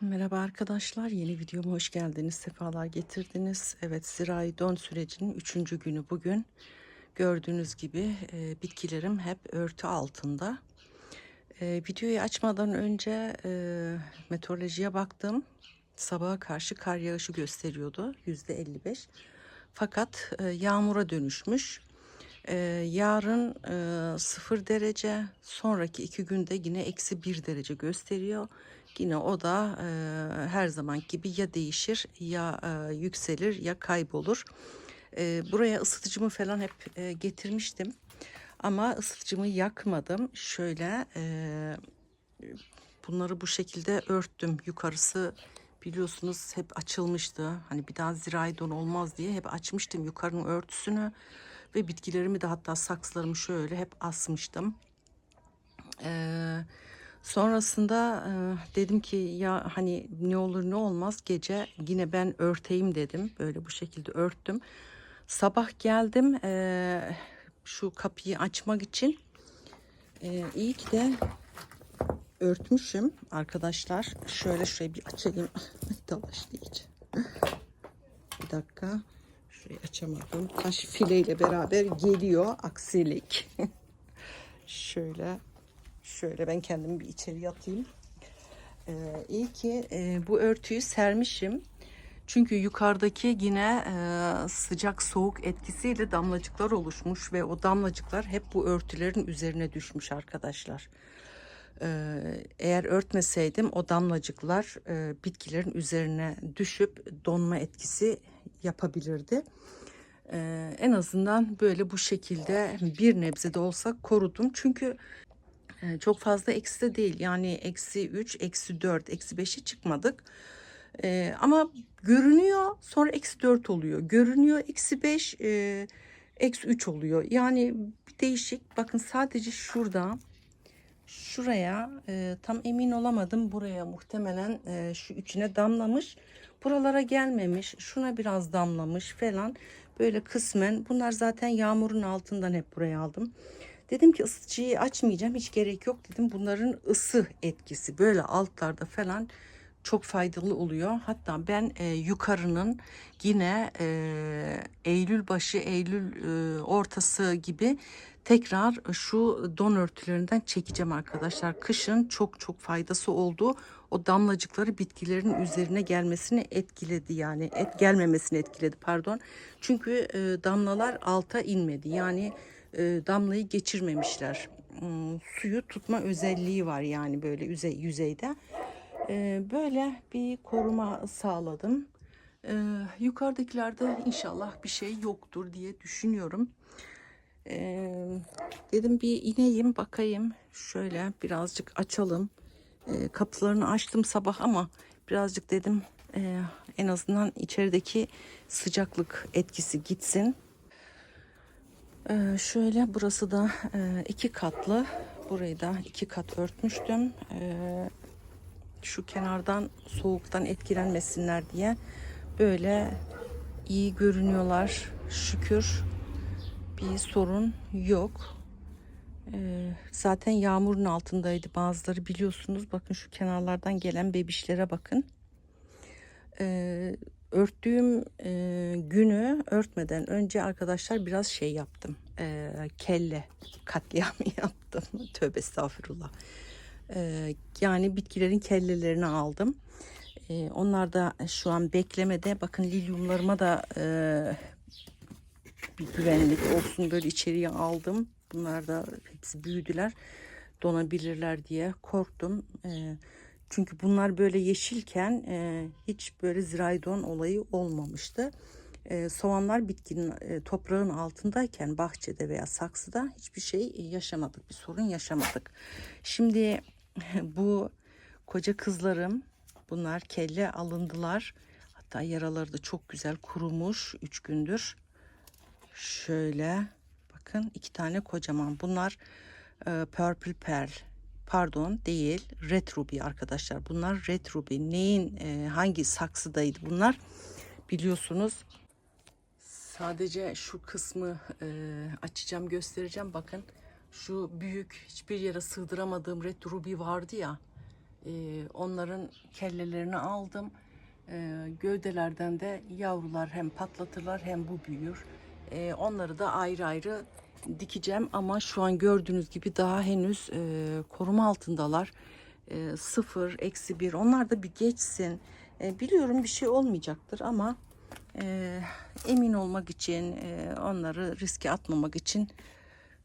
Merhaba arkadaşlar, yeni videoma hoş geldiniz, sefalar getirdiniz. Evet, zirai don sürecinin üçüncü günü bugün. Gördüğünüz gibi e, bitkilerim hep örtü altında. E, videoyu açmadan önce e, meteorolojiye baktım. Sabaha karşı kar yağışı gösteriyordu, yüzde 55. Fakat e, yağmura dönüşmüş. E, yarın e, 0 derece, sonraki iki günde yine eksi 1 derece gösteriyor. Yine o da e, her zaman gibi ya değişir ya e, yükselir ya kaybolur. E, buraya ısıtıcımı falan hep e, getirmiştim. Ama ısıtıcımı yakmadım. Şöyle e, bunları bu şekilde örttüm. Yukarısı biliyorsunuz hep açılmıştı. Hani bir daha zirai don olmaz diye hep açmıştım yukarının örtüsünü. Ve bitkilerimi de hatta saksılarımı şöyle hep asmıştım. Eee Sonrasında e, dedim ki ya hani ne olur ne olmaz gece yine ben örteyim dedim. Böyle bu şekilde örttüm. Sabah geldim e, şu kapıyı açmak için. E, iyi ki de örtmüşüm arkadaşlar. Şöyle şurayı bir açayım. Dalaştı iyice. Bir dakika. Şurayı açamadım. Taş fileyle beraber geliyor aksilik. Şöyle Şöyle ben kendimi bir içeri yatayım. Ee, iyi ki e, bu örtüyü sermişim. Çünkü yukarıdaki yine e, sıcak soğuk etkisiyle damlacıklar oluşmuş ve o damlacıklar hep bu örtülerin üzerine düşmüş arkadaşlar. Ee, eğer örtmeseydim o damlacıklar e, bitkilerin üzerine düşüp donma etkisi yapabilirdi. Ee, en azından böyle bu şekilde bir nebze de olsa korudum. Çünkü ee, çok fazla eksi de değil. Yani eksi 3, eksi 4, eksi 5'e çıkmadık. Ee, ama görünüyor sonra eksi 4 oluyor. Görünüyor eksi 5, e, eksi 3 oluyor. Yani bir değişik. Bakın sadece şurada şuraya e, tam emin olamadım. Buraya muhtemelen e, şu içine damlamış. Buralara gelmemiş. Şuna biraz damlamış falan. Böyle kısmen. Bunlar zaten yağmurun altından hep buraya aldım. Dedim ki ısıtıcıyı açmayacağım hiç gerek yok dedim. Bunların ısı etkisi böyle altlarda falan çok faydalı oluyor. Hatta ben e, yukarının yine e, Eylül başı, Eylül e, ortası gibi tekrar şu don örtülerinden çekeceğim arkadaşlar. Kışın çok çok faydası oldu. O damlacıkları bitkilerin üzerine gelmesini etkiledi yani et gelmemesini etkiledi pardon. Çünkü e, damlalar alta inmedi. Yani damlayı geçirmemişler. Hmm, suyu tutma özelliği var yani böyle yüzey, yüzeyde. E, böyle bir koruma sağladım. E, yukarıdakilerde inşallah bir şey yoktur diye düşünüyorum. dedim bir ineyim bakayım. Şöyle birazcık açalım. kapılarını açtım sabah ama birazcık dedim en azından içerideki sıcaklık etkisi gitsin. Ee, şöyle burası da e, iki katlı. Burayı da iki kat örtmüştüm. Ee, şu kenardan soğuktan etkilenmesinler diye böyle iyi görünüyorlar. Şükür bir sorun yok. Ee, zaten yağmurun altındaydı bazıları biliyorsunuz. Bakın şu kenarlardan gelen bebişlere bakın. Ee, örttüğüm e, günü örtmeden önce arkadaşlar biraz şey yaptım. E, kelle katliamı yaptım. Tövbe estağfurullah. E, yani bitkilerin kellelerini aldım. E, onlar da şu an beklemede. Bakın lilyumlarıma da e, bir güvenlik olsun böyle içeriye aldım. Bunlar da hepsi büyüdüler. Donabilirler diye korktum. E, çünkü bunlar böyle yeşilken e, hiç böyle ziraydon olayı olmamıştı. E, soğanlar bitkinin e, toprağın altındayken bahçede veya saksıda hiçbir şey yaşamadık. Bir sorun yaşamadık. Şimdi bu koca kızlarım bunlar kelle alındılar. Hatta yaraları da çok güzel kurumuş 3 gündür. Şöyle bakın iki tane kocaman. Bunlar e, Purple Pearl pardon değil. Red ruby arkadaşlar. Bunlar red ruby. Neyin e, hangi saksıdaydı bunlar? Biliyorsunuz. Sadece şu kısmı e, açacağım göstereceğim. Bakın şu büyük hiçbir yere sığdıramadığım red ruby vardı ya. Ee, onların kellelerini aldım. Ee, gövdelerden de yavrular hem patlatırlar hem bu büyür. Ee, onları da ayrı ayrı dikeceğim ama şu an gördüğünüz gibi daha henüz e, koruma altındalar. E, sıfır, eksi bir onlar da bir geçsin. E, biliyorum bir şey olmayacaktır ama e, emin olmak için e, onları riske atmamak için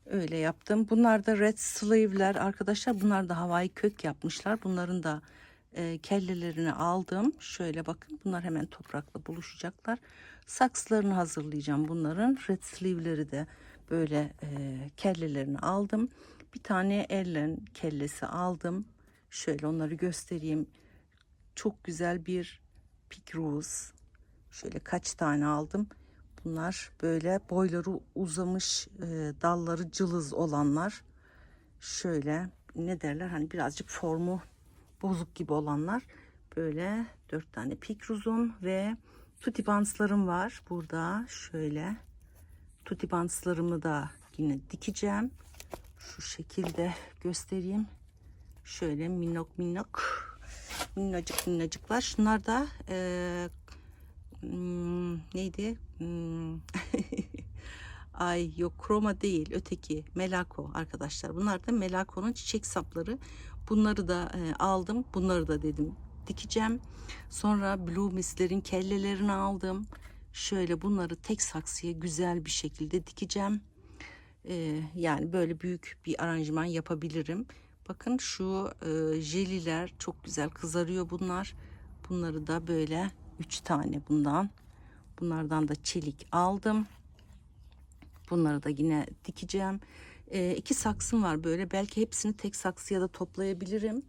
öyle yaptım. Bunlar da red sleeve'ler arkadaşlar. Bunlar da havai kök yapmışlar. Bunların da e, kellelerini aldım. Şöyle bakın bunlar hemen toprakla buluşacaklar. Sakslarını hazırlayacağım bunların. Red sleeve'leri de böyle e, kellelerini aldım. Bir tane ellen kellesi aldım. Şöyle onları göstereyim. Çok güzel bir pik rose. Şöyle kaç tane aldım. Bunlar böyle boyları uzamış, e, dalları cılız olanlar. Şöyle ne derler hani birazcık formu bozuk gibi olanlar. Böyle dört tane pikruzum ve tutti banslarım var burada. Şöyle tutti banslarımı da yine dikeceğim. Şu şekilde göstereyim. Şöyle minnok minnok minnacık minnacıklar. Şunlar da e, hmm, neydi? Hmm, Ay yok kroma değil öteki melako arkadaşlar. Bunlar da melakonun çiçek sapları. Bunları da e, aldım. Bunları da dedim dikeceğim. Sonra blue mistlerin kellelerini aldım. Şöyle bunları tek saksıya güzel bir şekilde dikeceğim. E, yani böyle büyük bir aranjman yapabilirim. Bakın şu e, jeliler çok güzel kızarıyor bunlar. Bunları da böyle 3 tane bundan. Bunlardan da çelik aldım. Bunları da yine dikeceğim. E, iki saksım var böyle. Belki hepsini tek saksıya da toplayabilirim.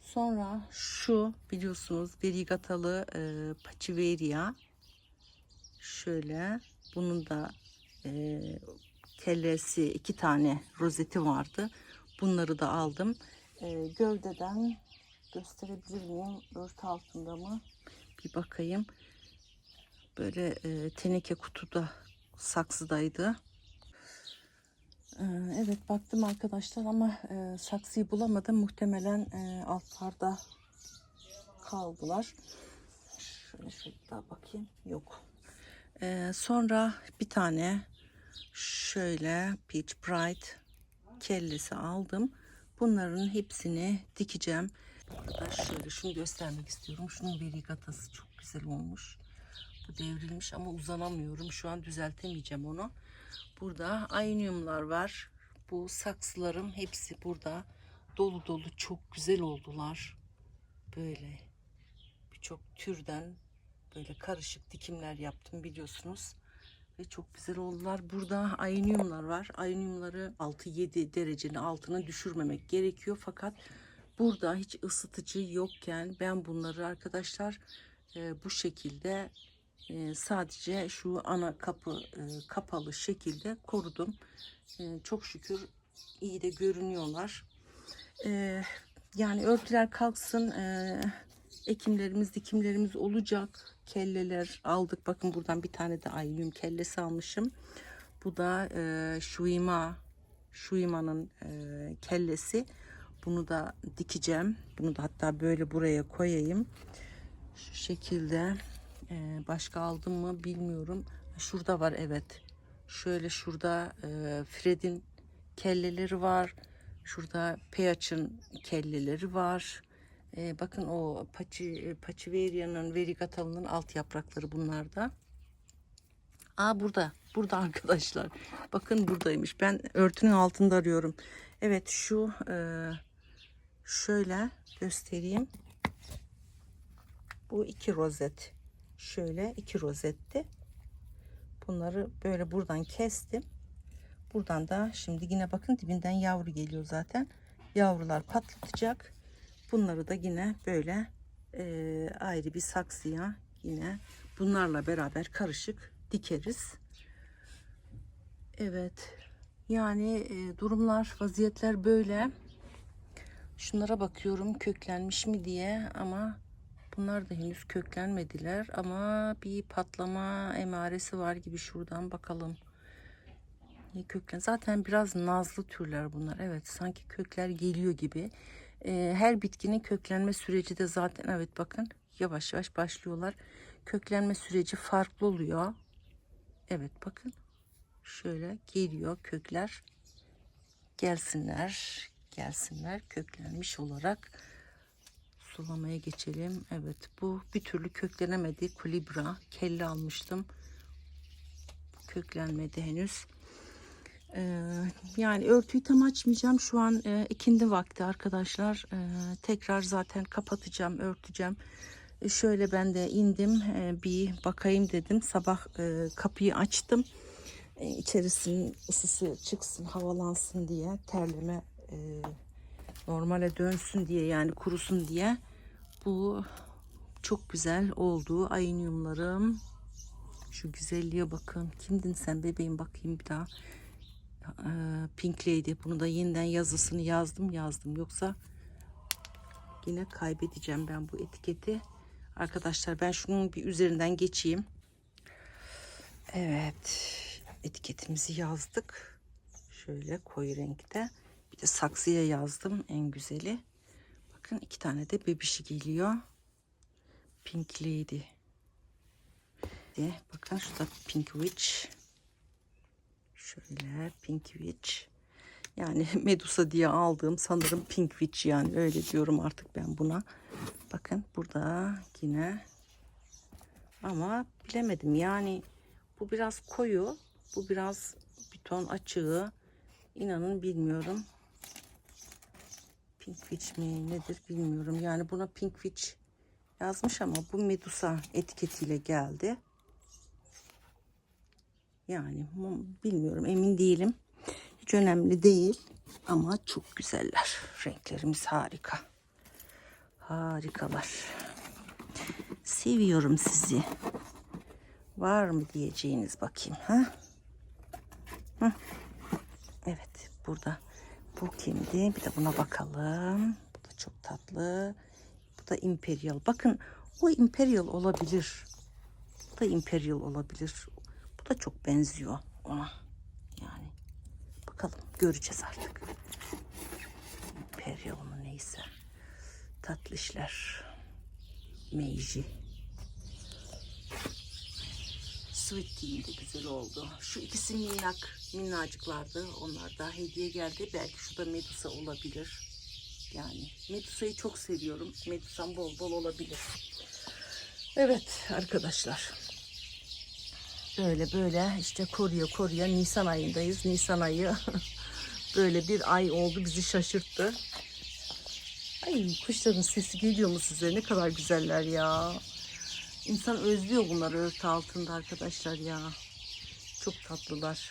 Sonra şu biliyorsunuz verigatalı e, pachiveria. Şöyle bunun da e, kellesi iki tane rozeti vardı. Bunları da aldım. E, gövdeden gösterebilir miyim? Ört altında mı? Bir bakayım. Böyle e, teneke kutuda saksıdaydı. Ee, Evet baktım arkadaşlar ama e, saksıyı bulamadım. Muhtemelen e, altlarda kaldılar. Şöyle şöyle daha bakayım. Yok. Ee, sonra bir tane şöyle Peach Pride kellesi aldım. Bunların hepsini dikeceğim. Arkadaş şöyle şunu göstermek istiyorum. Şunun verigatası çok güzel olmuş. Bu devrilmiş ama uzanamıyorum. Şu an düzeltemeyeceğim onu. Burada ayniumlar var. Bu saksılarım hepsi burada. Dolu dolu çok güzel oldular. Böyle birçok türden böyle karışık dikimler yaptım biliyorsunuz. Ve çok güzel oldular. Burada ayniumlar var. Ayniumları 6-7 derecenin altına düşürmemek gerekiyor. Fakat burada hiç ısıtıcı yokken ben bunları arkadaşlar e, bu şekilde e, sadece şu ana kapı e, kapalı şekilde korudum. E, çok şükür iyi de görünüyorlar. E, yani örtüler kalksın. E, ekimlerimiz, dikimlerimiz olacak. Kelleler aldık. Bakın buradan bir tane de ayyum kellesi almışım. Bu da e, Shuima, Shuima'nın e, kellesi. Bunu da dikeceğim. Bunu da hatta böyle buraya koyayım. Şu şekilde. Ee, başka aldım mı bilmiyorum. Şurada var evet. Şöyle şurada e, Fred'in kelleleri var. Şurada Peach'ın kelleleri var. Ee, bakın o Pachi, Pachiveria'nın Verigatalı'nın alt yaprakları bunlarda. Aa burada. Burada arkadaşlar. Bakın buradaymış. Ben örtünün altında arıyorum. Evet şu e, şöyle göstereyim. Bu iki rozet şöyle iki rozetti. Bunları böyle buradan kestim. Buradan da şimdi yine bakın dibinden yavru geliyor zaten. Yavrular patlatacak. Bunları da yine böyle e, ayrı bir saksıya yine bunlarla beraber karışık dikeriz. Evet. Yani e, durumlar, vaziyetler böyle. Şunlara bakıyorum köklenmiş mi diye ama Bunlar da henüz köklenmediler ama bir patlama emaresi var gibi şuradan bakalım. Köklen? Zaten biraz nazlı türler bunlar. Evet sanki kökler geliyor gibi. Ee, her bitkinin köklenme süreci de zaten evet bakın yavaş yavaş başlıyorlar. Köklenme süreci farklı oluyor. Evet bakın şöyle geliyor kökler gelsinler gelsinler köklenmiş olarak sulamaya geçelim. Evet bu bir türlü köklenemedi. Kulibra kelle almıştım. Köklenmedi henüz. Ee, yani örtüyü tam açmayacağım. Şu an e, ikindi vakti arkadaşlar. Ee, tekrar zaten kapatacağım, örteceğim. E, şöyle ben de indim e, bir bakayım dedim. Sabah e, kapıyı açtım. E, içerisinin ısısı çıksın, havalansın diye terleme e, normale dönsün diye yani kurusun diye bu çok güzel oldu aynyumlarım şu güzelliğe bakın kimdin sen bebeğim bakayım bir daha Pink Lady bunu da yeniden yazısını yazdım yazdım yoksa yine kaybedeceğim ben bu etiketi arkadaşlar ben şunun bir üzerinden geçeyim evet etiketimizi yazdık şöyle koyu renkte bir de saksıya yazdım en güzeli. Bakın iki tane de bebişi geliyor. Pink Lady. Bakın şu da Pink Witch. Şöyle Pink Witch. Yani Medusa diye aldığım sanırım Pink Witch yani öyle diyorum artık ben buna. Bakın burada yine ama bilemedim yani bu biraz koyu bu biraz bir ton açığı İnanın bilmiyorum. Pink Witch mi nedir bilmiyorum. Yani buna Pink Witch yazmış ama bu Medusa etiketiyle geldi. Yani bilmiyorum emin değilim. Hiç önemli değil ama çok güzeller. Renklerimiz harika. Harikalar. Seviyorum sizi. Var mı diyeceğiniz bakayım ha? Hı. Evet burada bu kimdi? Bir de buna bakalım. Bu da çok tatlı. Bu da Imperial. Bakın o Imperial olabilir. Bu da Imperial olabilir. Da çok benziyor ona. Yani bakalım göreceğiz artık. Imperial mı neyse. Tatlı işler. Meiji. Sweet de güzel oldu. Şu ikisi minnak, minnacıklardı. Onlar da hediye geldi. Belki şu da Medusa olabilir. Yani Medusa'yı çok seviyorum. Medusa'm bol bol olabilir. Evet arkadaşlar. Böyle böyle işte koruya koruya Nisan ayındayız. Nisan ayı böyle bir ay oldu bizi şaşırttı. Ay kuşların sesi geliyor mu size? Ne kadar güzeller ya. İnsan özlüyor bunları örtü altında arkadaşlar ya. Çok tatlılar.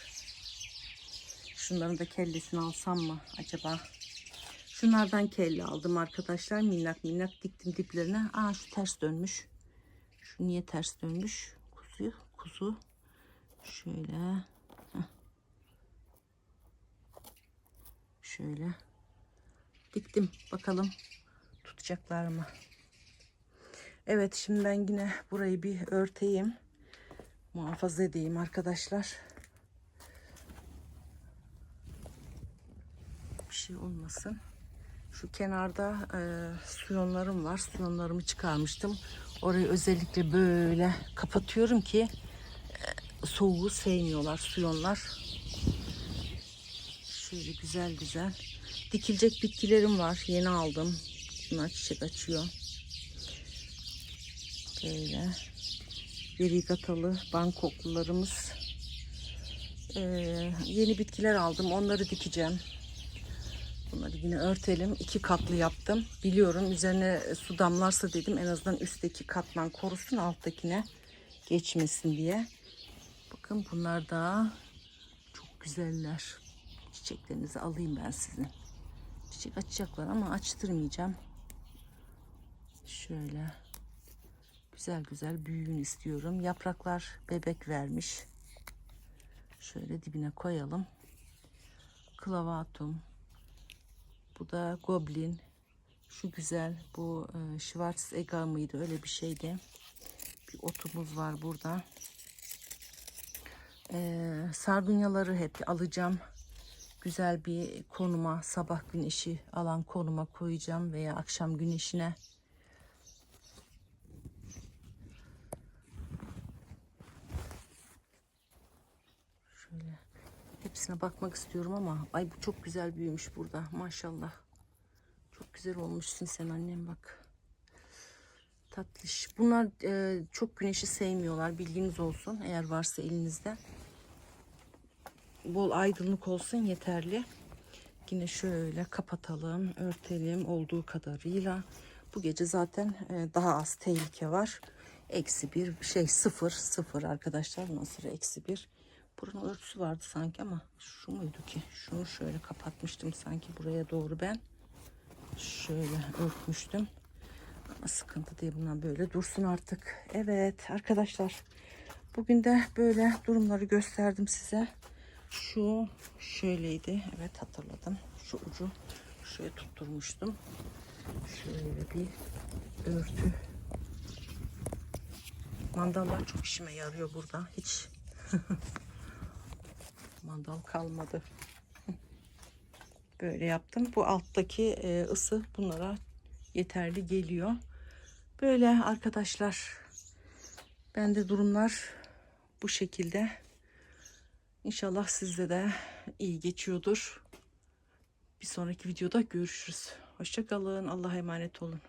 Şunların da kellesini alsam mı acaba? Şunlardan kelle aldım arkadaşlar. Minnak minnak diktim diplerine. Aa şu ters dönmüş. Şu niye ters dönmüş? Kuzu, kuzu. Şöyle. Şöyle. Diktim. Bakalım tutacaklar mı? Evet şimdi ben yine burayı bir örteyim. Muhafaza edeyim arkadaşlar. Bir şey olmasın. Şu kenarda e, suyonlarım var. Suyonlarımı çıkarmıştım. Orayı özellikle böyle kapatıyorum ki soğuğu sevmiyorlar suyonlar. Şöyle güzel güzel. Dikilecek bitkilerim var. Yeni aldım. Bunlar çiçek açıyor. Böyle verigatalı Bangkoklularımız. Ee, yeni bitkiler aldım. Onları dikeceğim. Bunları yine örtelim. İki katlı yaptım. Biliyorum üzerine su damlarsa dedim en azından üstteki katman korusun alttakine geçmesin diye. Bakın bunlar da çok güzeller. Çiçeklerinizi alayım ben sizin. Çiçek açacaklar ama açtırmayacağım. Şöyle güzel güzel büyüyün istiyorum. Yapraklar bebek vermiş. Şöyle dibine koyalım. Klavatum. Bu da goblin. Şu güzel. Bu e, Schwarzega mıydı? Öyle bir şeydi. Bir otumuz var burada. E, sardunyaları hep alacağım. güzel bir konuma, sabah güneşi alan konuma koyacağım veya akşam güneşine. Şöyle hepsine bakmak istiyorum ama ay bu çok güzel büyümüş burada maşallah. Çok güzel olmuşsun sen annem bak. Tatlış. Bunlar e, çok güneşi sevmiyorlar. Bilginiz olsun. Eğer varsa elinizde. Bol aydınlık olsun yeterli. Yine şöyle kapatalım, örtelim olduğu kadarıyla. Bu gece zaten e, daha az tehlike var. Eksi bir şey sıfır sıfır arkadaşlar. Nasıl eksi bir. Buranın örtüsü vardı sanki ama şu muydu ki? Şunu şöyle kapatmıştım sanki buraya doğru ben. Şöyle örtmüştüm. Ama sıkıntı değil bundan böyle dursun artık. Evet arkadaşlar. Bugün de böyle durumları gösterdim size. Şu şöyleydi. Evet hatırladım. Şu ucu şöyle tutturmuştum. Şöyle bir örtü. Mandallar çok işime yarıyor burada. Hiç mandal kalmadı. Böyle yaptım. Bu alttaki e, ısı bunlara yeterli geliyor. Böyle arkadaşlar. Bende durumlar bu şekilde. İnşallah sizde de iyi geçiyordur. Bir sonraki videoda görüşürüz. Hoşçakalın. Allah'a emanet olun.